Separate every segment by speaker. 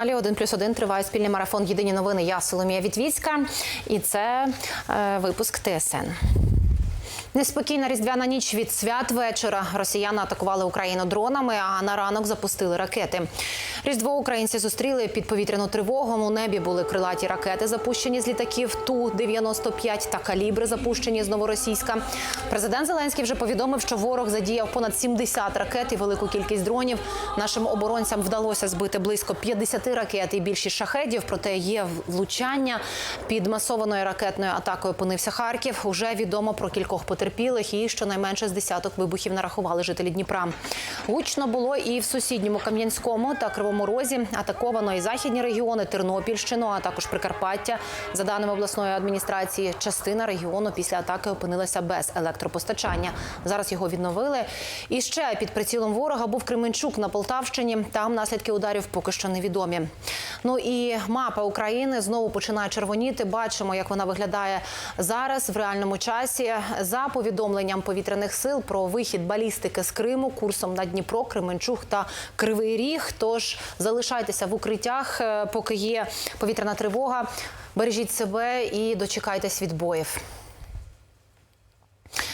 Speaker 1: Далі один плюс один триває спільний марафон Єдині новини. Я Соломія Вітвіцька, і це е, випуск ТСН. Неспокійна різдвяна ніч від свят вечора. Росіяни атакували Україну дронами, а на ранок запустили ракети. Різдво українці зустріли під повітряну тривогу. У небі були крилаті ракети, запущені з літаків ту 95 та калібри, запущені з новоросійська. Президент Зеленський вже повідомив, що ворог задіяв понад 70 ракет і велику кількість дронів. Нашим оборонцям вдалося збити близько 50 ракет і більшість шахедів. Проте є влучання під масованою ракетною атакою. Опинився Харків. Уже відомо про кількох потерпілих і щонайменше з десяток вибухів нарахували жителі Дніпра. Гучно було і в сусідньому Кам'янському та Кривому Розі. Атаковано і західні регіони, Тернопільщину, а також Прикарпаття. За даними обласної адміністрації, частина регіону після атаки опинилася без електропостачання. Зараз його відновили. І ще під прицілом ворога був Кременчук на Полтавщині. Там наслідки ударів поки що невідомі. Ну і мапа України знову починає червоніти. Бачимо, як вона виглядає зараз в реальному часі. За повідомленням повітряних сил про вихід балістики з Криму курсом на Дніпро, Кременчуг та Кривий Ріг. Тож залишайтеся в укриттях, е, поки є повітряна тривога. Бережіть себе і дочекайтесь відбоїв.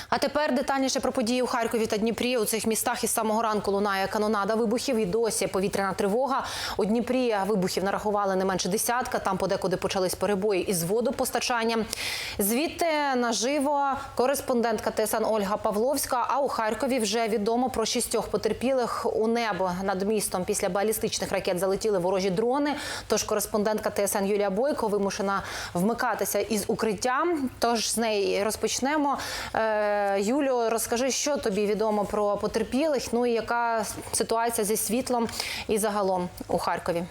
Speaker 1: А тепер детальніше про події у Харкові та Дніпрі. У цих містах із самого ранку лунає канонада вибухів. І досі повітряна тривога. У Дніпрі вибухів нарахували не менше десятка. Там подекуди почались перебої із водопостачанням. Звідти наживо кореспондентка ТСН Ольга Павловська. А у Харкові вже відомо про шістьох потерпілих у небо над містом. Після балістичних ракет залетіли ворожі дрони. Тож кореспондентка ТСН Юлія Бойко вимушена вмикатися із укриттям. Тож з неї розпочнемо. Юлю, розкажи, що тобі відомо про потерпілих. Ну і яка ситуація зі світлом і загалом у Харкові?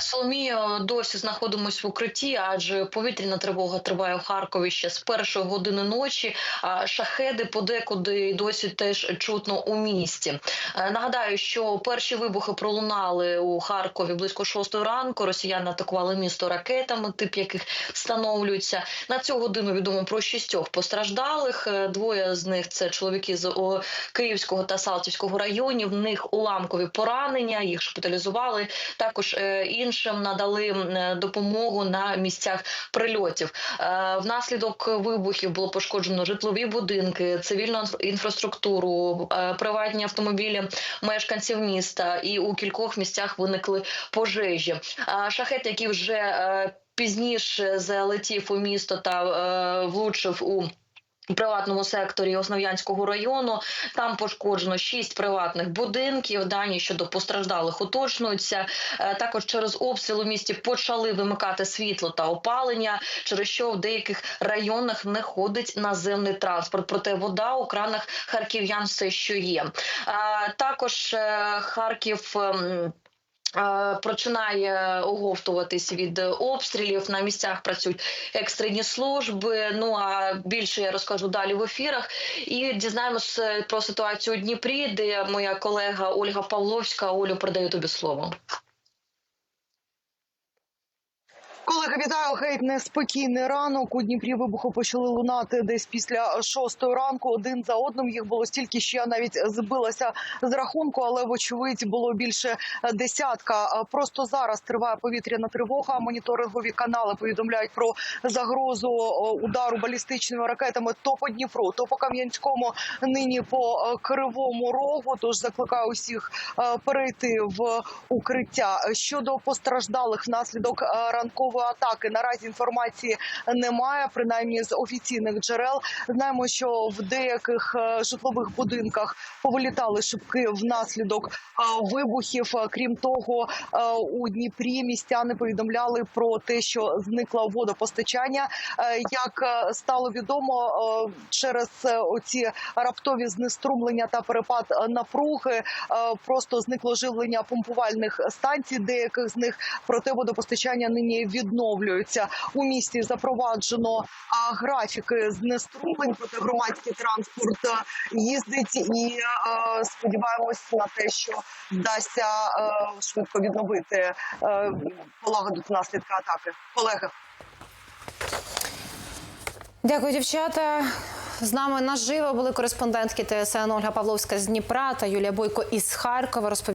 Speaker 2: Соломія досі знаходимось в укритті, адже повітряна тривога триває у Харкові ще з першої години ночі. А шахеди подекуди досі теж чутно у місті. Е, Нагадаю, що перші вибухи пролунали у Харкові близько шостої ранку. Росіяни атакували місто ракетами, тип яких встановлюються на цю годину. Відомо про шістьох постраждалих. Е, Двоє з них це чоловіки з Київського та Салтівського районів. В них уламкові поранення. Їх шпиталізували. Також е, іншим надали допомогу на місцях прильотів. Е, Внаслідок вибухів було пошкоджено житлові будинки, цивільну інфраструктуру, е, приватні автомобілі мешканців міста, і у кількох місцях виникли пожежі. Е, Шахет, який вже е, пізніше залетів у місто та е, влучив у приватному секторі Основ'янського району там пошкоджено шість приватних будинків. Дані щодо постраждалих уточнюються. Е, Також через обстріл у місті почали вимикати світло та опалення, через що в деяких районах не ходить наземний транспорт. Проте вода у кранах харків'ян все, що є. Е, Також е, Харків. Е, Починає оговтуватись від обстрілів. На місцях працюють екстрені служби. Ну а більше я розкажу далі в ефірах. І дізнаємось е, про ситуацію у Дніпрі, де моя колега Ольга Павловська. Олю передаю тобі слово.
Speaker 3: Колеги, вітаю геть неспокійний ранок. У Дніпрі вибухи почали лунати десь після шостої ранку. Один за одним їх було стільки, що я навіть збилася з рахунку, але вочевидь було більше десятка. Просто зараз триває повітряна тривога. Моніторингові канали повідомляють про загрозу удару балістичними ракетами то по Дніпру, то по Кам'янському, нині по Кривому Рогу. Тож закликаю усіх е, перейти в укриття. Щодо постраждалих внаслідок е, ранкової атаки, наразі інформації немає, принаймні з офіційних джерел. Знаємо, що в деяких е, житлових будинках повилітали шибки внаслідок е, вибухів. Крім того, е, у Дніпрі містяни повідомляли про те, що зникло водопостачання. Як стало відомо, через оці раптові знеструмлення та перепад напруги просто зникло живлення помпувальних станцій, деяких з них проте водопостачання нині відновлюється. У місті запроваджено графіки знеструмлень, проте громадський транспорт е, їздить і е, сподіваємось на те, що вдасться е, швидко відновити полагодити наслідки атаки. Колеги.
Speaker 1: Дякую, дівчата. З нами наживо були кореспондентки ТСН Ольга Павловська з Дніпра та Юлія Бойко із Харкова.